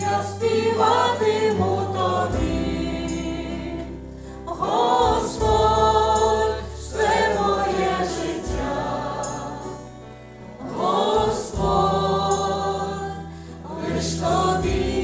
я співатиму тобі, Господь, все моє життя, Господь, лиш тобі.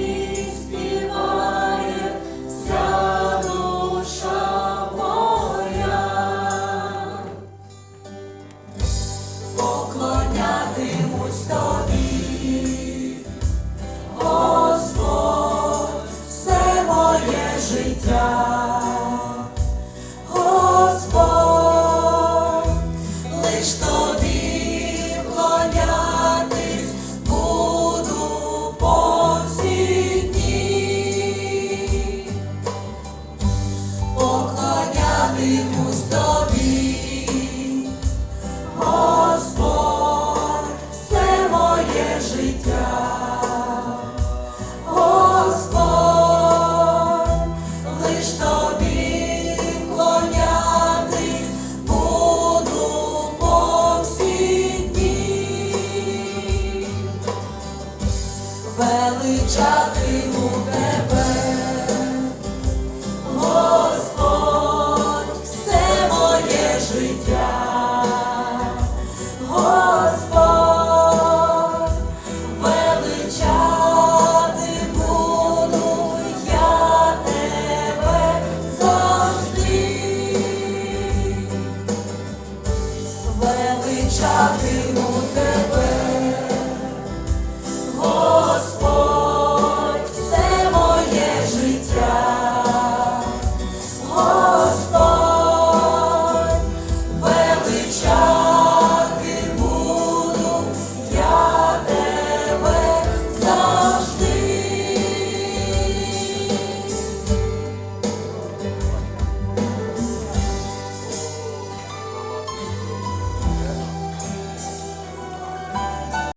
життя, Господь, лиш тобі клонятись буду по всі дні, величатиму тебе. we won't